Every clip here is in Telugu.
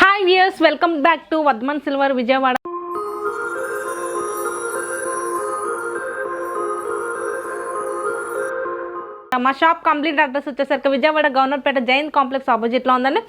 Hi viewers, welcome back to Vadman Silver Vijayawada. మా షాప్ కంప్లీట్ అడ్రస్ వచ్చేసరికి విజయవాడ గవర్నర్పేట జైన్ కాంప్లెక్స్ ఆపోజిట్లో ఉందండి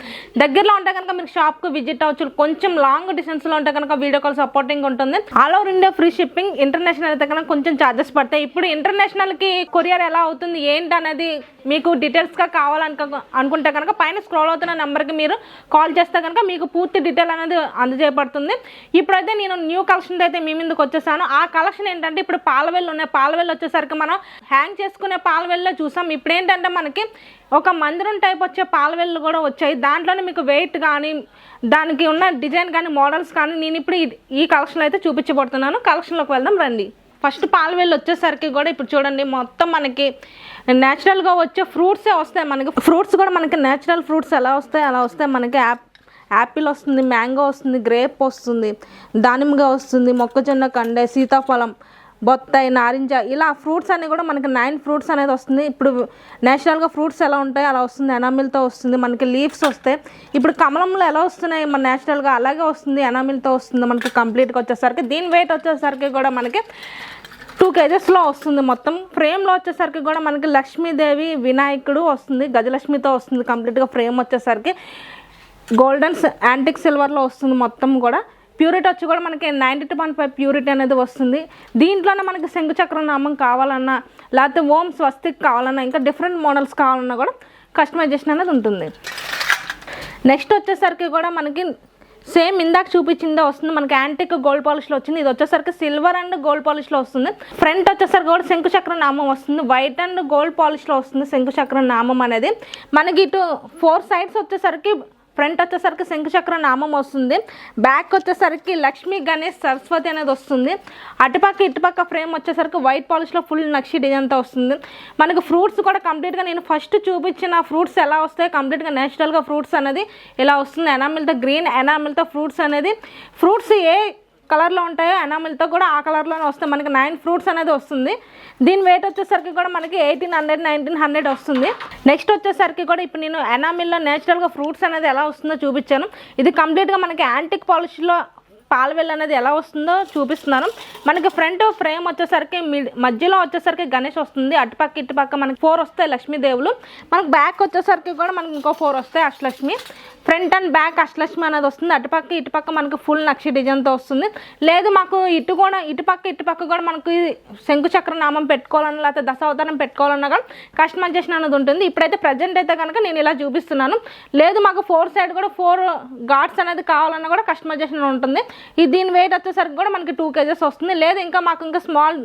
దగ్గరలో ఉంటే కనుక మీరు షాప్కి విజిట్ అవచ్చు కొంచెం లాంగ్ డిస్టెన్స్లో ఉంటే కనుక వీడియో కాల్ సపోర్టింగ్ ఉంటుంది all over India free shipping international అయితే కనుక కొంచెం ఛార్జెస్ పడతాయి ఇప్పుడు ఇంటర్నేషనల్కి కొరియర్ ఎలా అవుతుంది ఏంటి అనేది మీకు డీటెయిల్స్గా కావాలనుక అనుకుంటే కనుక పైన స్క్రోల్ అవుతున్న నెంబర్కి మీరు కాల్ చేస్తే కనుక మీకు పూర్తి డీటెయిల్ అనేది అందజేయబడుతుంది ఇప్పుడైతే నేను న్యూ కలెక్షన్ అయితే మీ ముందుకు వచ్చేసాను ఆ కలెక్షన్ ఏంటంటే ఇప్పుడు పాలవెల్లు ఉన్నాయి పాలవెల్లు వచ్చేసరికి మనం హ్యాంగ్ చేసుకునే పాలవెల్లో చూసాం చూస్తాం ఇప్పుడు ఏంటంటే మనకి ఒక మందిరం టైప్ వచ్చే పాలవెల్లు కూడా వచ్చాయి దాంట్లోనే మీకు వెయిట్ కానీ దానికి ఉన్న డిజైన్ కానీ మోడల్స్ కానీ నేను ఇప్పుడు ఈ కలెక్షన్లో అయితే చూపించబడుతున్నాను కలెక్షన్లోకి వెళ్దాం రండి ఫస్ట్ పాలవేలు వచ్చేసరికి కూడా ఇప్పుడు చూడండి మొత్తం మనకి న్యాచురల్గా వచ్చే ఫ్రూట్సే వస్తాయి మనకి ఫ్రూట్స్ కూడా మనకి న్యాచురల్ ఫ్రూట్స్ ఎలా వస్తాయి అలా వస్తాయి మనకి యాప్ యాపిల్ వస్తుంది మ్యాంగో వస్తుంది గ్రేప్ వస్తుంది దానిమ్మగా వస్తుంది మొక్కజొన్న కండే సీతాఫలం బొత్తాయి నారింజ ఇలా ఫ్రూట్స్ అన్నీ కూడా మనకి నైన్ ఫ్రూట్స్ అనేది వస్తుంది ఇప్పుడు నేషనల్గా ఫ్రూట్స్ ఎలా ఉంటాయి అలా వస్తుంది ఎనామిల్తో వస్తుంది మనకి లీవ్స్ వస్తాయి ఇప్పుడు కమలంలో ఎలా వస్తున్నాయి మన నేషనల్గా అలాగే వస్తుంది ఎనామిల్తో వస్తుంది మనకి కంప్లీట్గా వచ్చేసరికి దీని వెయిట్ వచ్చేసరికి కూడా మనకి టూ కేజెస్లో వస్తుంది మొత్తం ఫ్రేమ్లో వచ్చేసరికి కూడా మనకి లక్ష్మీదేవి వినాయకుడు వస్తుంది గజలక్ష్మితో వస్తుంది కంప్లీట్గా ఫ్రేమ్ వచ్చేసరికి గోల్డెన్ యాంటిక్ సిల్వర్లో వస్తుంది మొత్తం కూడా ప్యూరిటీ వచ్చి కూడా మనకి ninety two point five purity అనేది వస్తుంది దీంట్లోనే మనకి శంకుచక్ర నామం కావాలన్నా లేకపోతే ఓం స్వస్తి కావాలన్నా ఇంకా డిఫరెంట్ మోడల్స్ కావాలన్నా కూడా కస్టమైజేషన్ అనేది ఉంటుంది నెక్స్ట్ వచ్చేసరికి కూడా మనకి సేమ్ ఇందాక చూపించిందే వస్తుంది మనకి యాంటిక్ గోల్డ్ పాలిష్లో వచ్చింది ఇది వచ్చేసరికి సిల్వర్ అండ్ గోల్డ్ పాలిష్లో వస్తుంది ఫ్రంట్ వచ్చేసరికి కూడా శంకుచక్ర నామం వస్తుంది వైట్ అండ్ గోల్డ్ పాలిష్లో వస్తుంది శంఖుచక్ర నామం అనేది మనకి ఇటు ఫోర్ సైడ్స్ వచ్చేసరికి ఫ్రంట్ వచ్చేసరికి శంఖచక్ర నామం వస్తుంది బ్యాక్ వచ్చేసరికి లక్ష్మీ గణేష్ సరస్వతి అనేది వస్తుంది అటుపక్క ఇటుపక్క ఫ్రేమ్ వచ్చేసరికి వైట్ పాలిష్లో ఫుల్ నక్షి డిజైన్తో వస్తుంది మనకు ఫ్రూట్స్ కూడా కంప్లీట్గా నేను ఫస్ట్ చూపించిన ఫ్రూట్స్ ఎలా వస్తాయి కంప్లీట్గా నేచురల్గా ఫ్రూట్స్ అనేది ఇలా వస్తుంది ఎనామిల్తో గ్రీన్ ఎనామిల్తో ఫ్రూట్స్ అనేది ఫ్రూట్స్ ఏ కలర్లో ఉంటాయో ఎనామిల్తో కూడా ఆ కలర్లోనే వస్తాయి మనకి నైన్ ఫ్రూట్స్ అనేది వస్తుంది దీని వెయిట్ వచ్చేసరికి కూడా మనకి ఎయిటీన్ హండ్రెడ్ నైన్టీన్ హండ్రెడ్ వస్తుంది నెక్స్ట్ వచ్చేసరికి కూడా ఇప్పుడు నేను ఎనామిల్లో నేచురల్గా ఫ్రూట్స్ అనేది ఎలా వస్తుందో చూపించాను ఇది కంప్లీట్గా మనకి యాంటిక్ పాలిష్లో పాలవెల్ అనేది ఎలా వస్తుందో చూపిస్తున్నాను మనకి ఫ్రంట్ ఫ్రేమ్ వచ్చేసరికి మధ్యలో వచ్చేసరికి గణేష్ వస్తుంది అటుపక్క ఇటుపక్క మనకి ఫోర్ వస్తాయి లక్ష్మీదేవులు మనకి బ్యాక్ వచ్చేసరికి కూడా మనకి ఇంకో ఫోర్ వస్తాయి Ashtalakshmi front and back Ashtalakshmi అనేది వస్తుంది అటుపక్క ఇటుపక్క మనకి ఫుల్ నక్ష డిజైన్తో వస్తుంది లేదు మాకు ఇటు కూడా ఇటుపక్క ఇటుపక్క కూడా మనకి శంకుచక్ర నామం పెట్టుకోవాలన్నా లేకపోతే దశావతారం పెట్టుకోవాలన్నా కూడా కస్టమైజేషన్ అనేది ఉంటుంది ఇప్పుడైతే ప్రజెంట్ అయితే కనుక నేను ఇలా చూపిస్తున్నాను లేదు మాకు ఫోర్ సైడ్ కూడా ఫోర్ గాడ్స్ అనేది కావాలన్నా కూడా కస్టమైజేషన్ ఉంటుంది ఇది దీని వెయిట్ వచ్చేసరికి కూడా మనకి టూ కేజెస్ వస్తుంది లేదు ఇంకా మాకు ఇంకా స్మాల్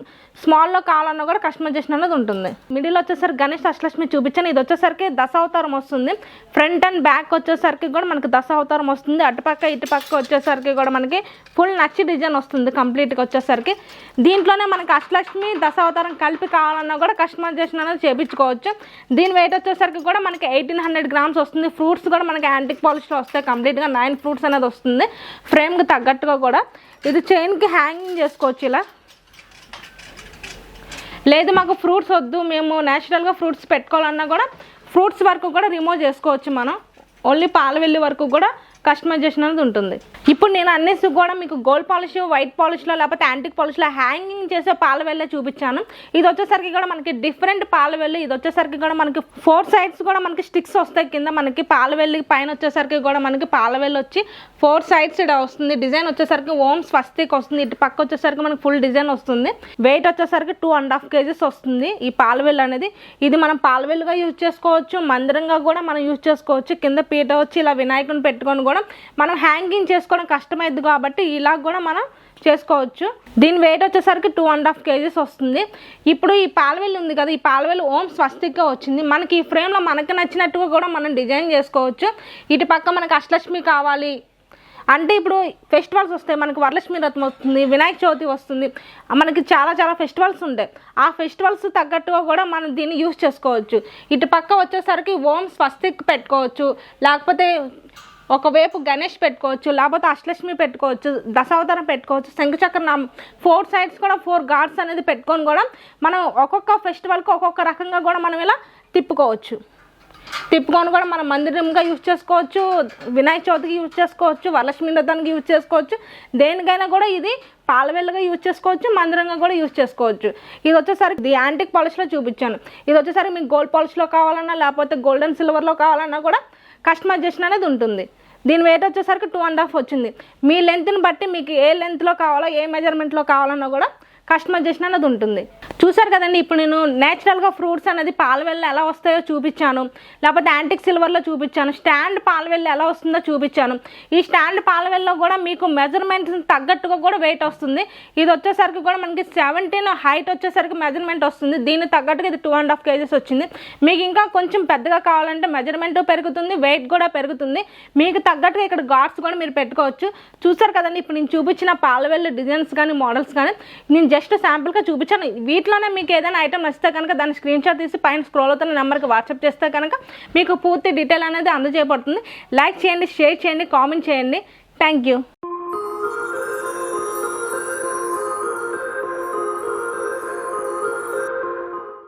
స్మాల్లో కావాలన్నా కూడా కస్టమైజేషన్ అనేది ఉంటుంది మిడిల్ వచ్చేసరికి గణేష్ అష్టలక్ష్మి చూపించాను ఇది వచ్చేసరికి దశావతారం వస్తుంది ఫ్రంట్ అండ్ బ్యాక్ వచ్చేసరికి పక్కకి కూడా మనకి దశ అవతారం వస్తుంది అటుపక్క ఇటుపక్క వచ్చేసరికి కూడా మనకి ఫుల్ నచ్చి డిజైన్ వస్తుంది కంప్లీట్గా వచ్చేసరికి దీంట్లోనే మనకి అష్టలక్ష్మి దశ అవతారం కలిపి కావాలన్నా కూడా కస్టమైజేషన్ అనేది చేయించుకోవచ్చు దీని వెయిట్ వచ్చేసరికి కూడా మనకి ఎయిటీన్ హండ్రెడ్ గ్రామ్స్ వస్తుంది ఫ్రూట్స్ కూడా మనకి యాంటిక్ పాలిష్లో వస్తాయి కంప్లీట్గా నైన్ ఫ్రూట్స్ అనేది వస్తుంది ఫ్రేమ్కి తగ్గట్టుగా కూడా ఇది చైన్కి హ్యాంగింగ్ చేసుకోవచ్చు ఇలా లేదు మాకు ఫ్రూట్స్ వద్దు మేము న్యాచురల్గా ఫ్రూట్స్ పెట్టుకోవాలన్నా కూడా ఫ్రూట్స్ వరకు కూడా రిమూవ్ చేసుకోవచ్చు మనం ఓన్లీ పాలవెల్లి వరకు కూడా కస్టమైజేషన్ అనేది ఉంటుంది ఇప్పుడు నేను అన్ని కూడా మీకు గోల్డ్ పాలిష్ వైట్ పాలిష్లో లేకపోతే యాంటిక్ పాలిష్లో హ్యాంగింగ్ చేసే వెళ్ళే చూపించాను ఇది వచ్చేసరికి కూడా మనకి డిఫరెంట్ వెళ్ళి ఇది వచ్చేసరికి కూడా మనకి ఫోర్ సైడ్స్ కూడా మనకి స్టిక్స్ వస్తాయి కింద మనకి పాలవెల్లి పైన వచ్చేసరికి కూడా మనకి వెళ్ళి వచ్చి ఫోర్ సైడ్స్ ఇక్కడ వస్తుంది డిజైన్ వచ్చేసరికి ఓమ్ స్వస్తిక్ వస్తుంది ఇటు పక్క వచ్చేసరికి మనకి ఫుల్ డిజైన్ వస్తుంది వెయిట్ వచ్చేసరికి టూ అండ్ హాఫ్ కేజీస్ వస్తుంది ఈ పాలవెల్లి అనేది ఇది మనం పాలవెల్లుగా యూజ్ చేసుకోవచ్చు మందిరంగా కూడా మనం యూజ్ చేసుకోవచ్చు కింద పీట వచ్చి ఇలా వినాయకుని పెట్టుకొని కూడా చేసుకోవడం మనం హ్యాంగింగ్ చేసుకోవడం కష్టమైంది కాబట్టి ఇలా కూడా మనం చేసుకోవచ్చు దీని వెయిట్ వచ్చేసరికి టూ అండ్ హాఫ్ కేజీస్ వస్తుంది ఇప్పుడు ఈ పాలవేలు ఉంది కదా ఈ పాలవేలు ఓం స్వస్తిక్గా వచ్చింది మనకి ఈ ఫ్రేమ్లో మనకి నచ్చినట్టుగా కూడా మనం డిజైన్ చేసుకోవచ్చు ఇటు పక్క మనకు అష్టలక్ష్మి కావాలి అంటే ఇప్పుడు ఫెస్టివల్స్ వస్తాయి మనకి వరలక్ష్మి రథం వస్తుంది వినాయక చవితి వస్తుంది మనకి చాలా చాలా ఫెస్టివల్స్ ఉంటాయి ఆ ఫెస్టివల్స్ తగ్గట్టుగా కూడా మనం దీన్ని యూజ్ చేసుకోవచ్చు ఇటు పక్క వచ్చేసరికి ఓం స్వస్తిక్ పెట్టుకోవచ్చు లేకపోతే ఒకవైపు గణేష్ పెట్టుకోవచ్చు లేకపోతే అష్టలక్ష్మి పెట్టుకోవచ్చు దశావతారం పెట్టుకోవచ్చు శంఖచక్ర ఫోర్ సైడ్స్ కూడా ఫోర్ గాడ్స్ అనేది పెట్టుకొని కూడా మనం ఒక్కొక్క ఫెస్టివల్కి ఒక్కొక్క రకంగా కూడా మనం ఇలా తిప్పుకోవచ్చు తిప్పుకొని కూడా మనం మందిరంగా యూజ్ చేసుకోవచ్చు వినాయక చవితికి యూజ్ చేసుకోవచ్చు వరలక్ష్మి వ్రతానికి యూజ్ చేసుకోవచ్చు దేనికైనా కూడా ఇది పాలవేళ్ళగా యూజ్ చేసుకోవచ్చు మందిరంగా కూడా యూజ్ చేసుకోవచ్చు ఇది వచ్చేసరికి ది యాంటిక్ పాలిష్లో చూపించాను ఇది వచ్చేసరికి మీకు గోల్డ్ పాలిష్లో కావాలన్నా లేకపోతే గోల్డెన్ సిల్వర్లో కావాలన్నా కూడా కస్టమైజేషన్ అనేది ఉంటుంది దీని వెయిట్ వచ్చేసరికి టూ అండ్ హాఫ్ వచ్చింది మీ లెంత్ని బట్టి మీకు ఏ లెంత్లో కావాలో ఏ మెజర్మెంట్లో కావాలన్నా కూడా కస్టమైజేషన్ అనేది ఉంటుంది చూసారు కదండి ఇప్పుడు నేను నేచురల్గా ఫ్రూట్స్ అనేది పాలవెల్లో ఎలా వస్తాయో చూపించాను లేకపోతే యాంటిక్ సిల్వర్లో చూపించాను స్టాండ్ పాలవెల్లి ఎలా వస్తుందో చూపించాను ఈ స్టాండ్ పాలవెల్లో కూడా మీకు మెజర్మెంట్స్ తగ్గట్టుగా కూడా వెయిట్ వస్తుంది ఇది వచ్చేసరికి కూడా మనకి సెవెంటీన్ హైట్ వచ్చేసరికి మెజర్మెంట్ వస్తుంది దీన్ని తగ్గట్టుగా ఇది టూ అండ్ హాఫ్ కేజెస్ వచ్చింది మీకు ఇంకా కొంచెం పెద్దగా కావాలంటే మెజర్మెంట్ పెరుగుతుంది వెయిట్ కూడా పెరుగుతుంది మీకు తగ్గట్టుగా ఇక్కడ గాడ్స్ కూడా మీరు పెట్టుకోవచ్చు చూసారు కదండి ఇప్పుడు నేను చూపించిన పాలవెల్లి డిజైన్స్ కానీ మోడల్స్ కానీ నేను జస్ట్ శాంపుల్గా చూపించాను వీటిలోనే మీకు ఏదైనా ఐటమ్ నచ్చితే కనుక దాన్ని స్క్రీన్ షాట్ తీసి పైన స్క్రోల్ అవుతున్న నెంబర్కి వాట్సాప్ చేస్తే కనుక మీకు పూర్తి డీటెయిల్ అనేది అందజేయబడుతుంది లైక్ చేయండి షేర్ చేయండి కామెంట్ చేయండి థ్యాంక్ యూ